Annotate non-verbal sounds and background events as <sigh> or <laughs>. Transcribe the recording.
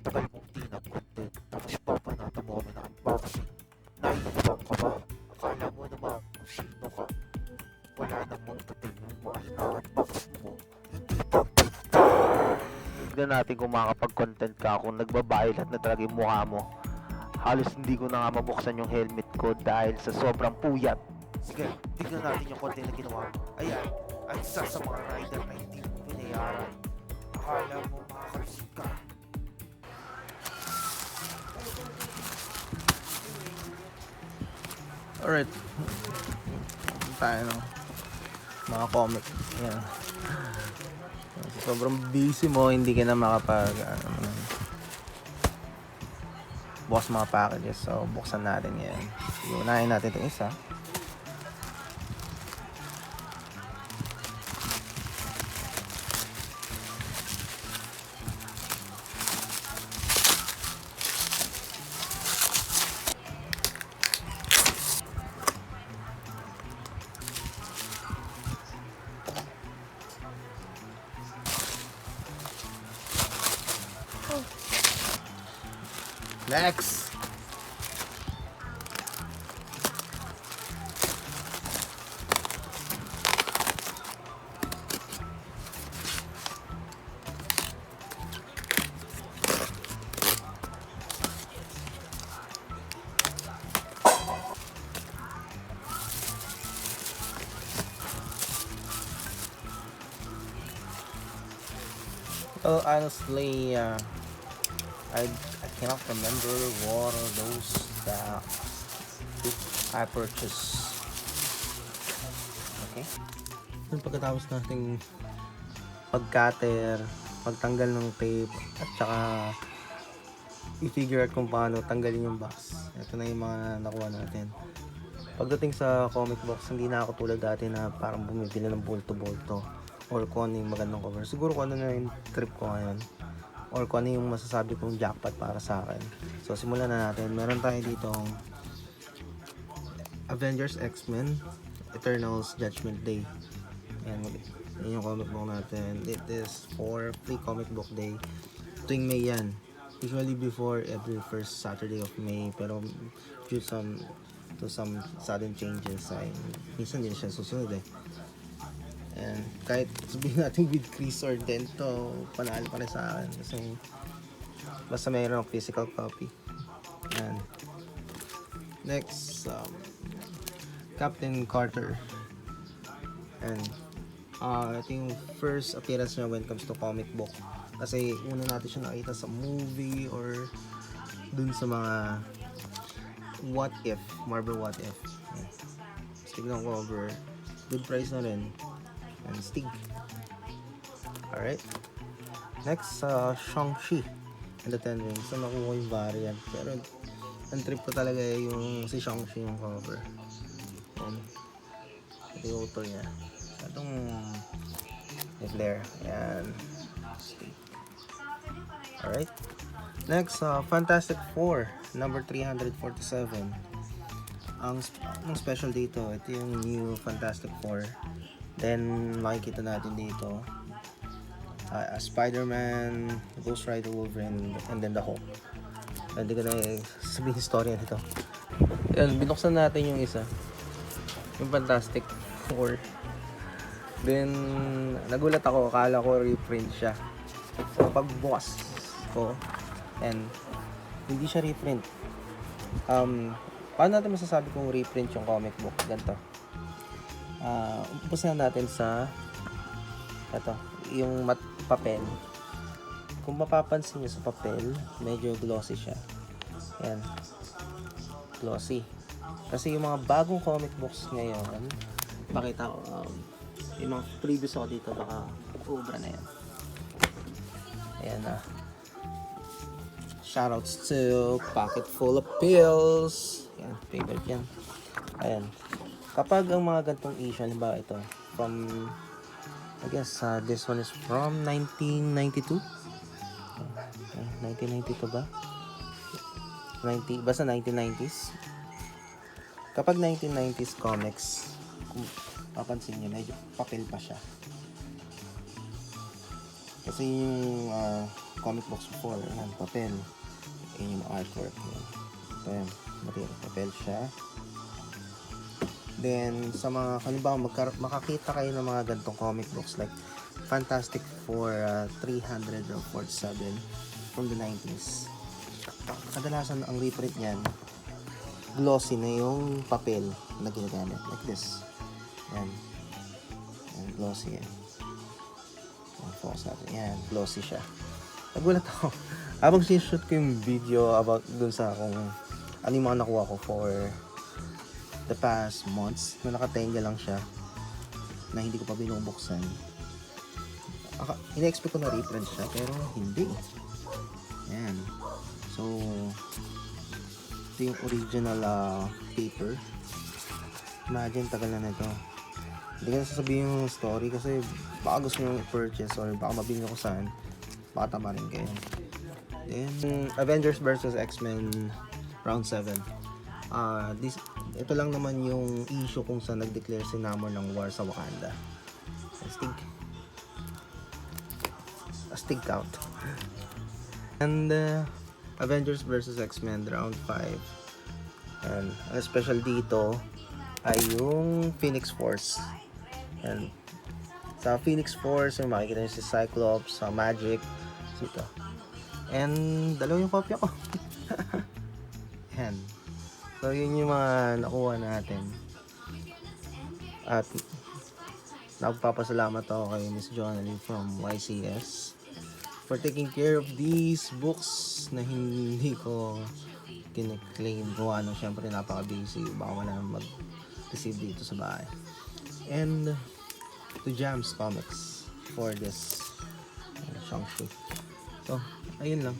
tagal mong di nag-content. Tapos papanata mo kami ng unboxing. Naiibang ka ba? Akala mo naman kung sino ka. Wala namang dating yung mga ina-unbox mo. Hindi pa Tignan natin kung makakapag-content ka kung nagbabaylat na talaga yung mukha mo. Halos hindi ko na nga mabuksan yung helmet ko dahil sa sobrang puyat. Sige, tignan natin yung content na ginawa mo. Ayan, ang isa sa mga rider na Alright. Tayo no. Mga comic. Yan. Sobrang busy mo, hindi ka na makapag ano, bukas mga packages. So, buksan natin yan. Unahin natin itong isa. Next! Well, honestly, uh, I I cannot remember what are those that I purchased. Okay. Yung pagkatapos nating pag-cutter, pagtanggal ng tape, at saka i-figure out kung paano tanggalin yung box. Ito na yung mga nakuha natin. Pagdating sa comic box, hindi na ako tulad dati na parang bumibili ng bulto-bulto or kung ano yung magandang cover. Siguro kung ano na yung trip ko ngayon or kung ano yung masasabi kong jackpot para sa akin. So, simulan na natin. Meron tayo dito Avengers X-Men Eternals Judgment Day. Ayan, yan yung comic book natin. It is for free comic book day. Tuwing May yan. Usually before every first Saturday of May. Pero due some to some sudden changes ay minsan din siya susunod eh. And kahit sabihin natin with crease or dento, panalo pa rin sa akin. Kasi basta mayroon physical copy. Yan. Next, um, Captain Carter. And uh, ito yung first appearance niya when it comes to comic book. Kasi una natin siya nakita sa movie or dun sa mga what if, Marvel what if. Yan. Stig ng cover. Good price na rin and Stig. Alright. Next, uh, Shang-Chi and the Ten Rings. So, nakuha yung variant. Pero, ang trip ko talaga eh, yung si Shang-Chi yung cover. Yan. Ito yung author niya. Itong ni Blair. Yan. Stig. Alright. Next, uh, Fantastic Four, number 347. Ang, ang special dito, ito yung new Fantastic Four. Then, makikita natin dito, uh, Spider-Man, Ghost Rider, Wolverine, and then the Hulk. Hindi ko na sabihin story nito. Yan, binuksan natin yung isa. Yung Fantastic Four. Then, nagulat ako, akala ko reprint siya. So, pagbukas ko, and hindi siya reprint. Um, paano natin masasabi kung reprint yung comic book? Ganito. Ah, umpisahan natin sa ito, yung mat papel. Kung mapapansin niyo sa papel, medyo glossy siya. Yan. Glossy. Kasi yung mga bagong comic books ngayon, pakita ko, um, yung mga previous ako dito, baka ubra na yan. Ayan na. Shoutouts to Pocket Full of Pills. Yan, favorite yan. Ayan. Kapag ang mga gantong issue, halimbawa ito, from, I guess, uh, this one is from 1992? Uh, 1992 ba? 90, basta 1990s. Kapag 1990s comics, kung papansin nyo, medyo papel pa siya. Kasi yung ah, comic books before, yan, papel. Yan yung artwork. Yan. Ito yan, material. Papel siya. Then, sa mga, halimbawa, magkar- makakita kayo ng mga gantong comic books like Fantastic Four uh, 347 from the 90s. Kadalasan ang reprint niyan, glossy na yung papel na ginagamit. Like this. Yan. Yan, glossy yan. Yan, focus. Yan, glossy siya. Nagulat ako. <laughs> Habang sinushoot ko yung video about dun sa kung ano yung mga nakuha ko for the past months na nakatenga lang siya na hindi ko pa binubuksan. Aka, ina-expect ko na reprint siya pero hindi. Yan. So, ito yung original ah, paper. Imagine, tagal na nito. Hindi ko na sasabihin yung story kasi baka gusto nyo i-purchase or baka mabili ko saan. Baka tama rin kayo. Then, Avengers vs. X-Men Round 7. Ah, this, ito lang naman yung issue kung saan nag-declare si Namor ng war sa Wakanda. Astig. Astig count. And uh, Avengers vs. X-Men Round 5. And ang special dito ay yung Phoenix Force. And sa Phoenix Force, yung makikita nyo si Cyclops, sa Magic, ito. And dalawa yung kopya ko. <laughs> Yan. So, yun yung mga nakuha natin. At nagpapasalamat ako kay Miss Jonalyn from YCS for taking care of these books na hindi ko kiniklaim gawa no syempre napaka-busy. Baka wala mag-receive dito sa bahay. And to Jams Comics for this uh, Shang-Chi so ayun lang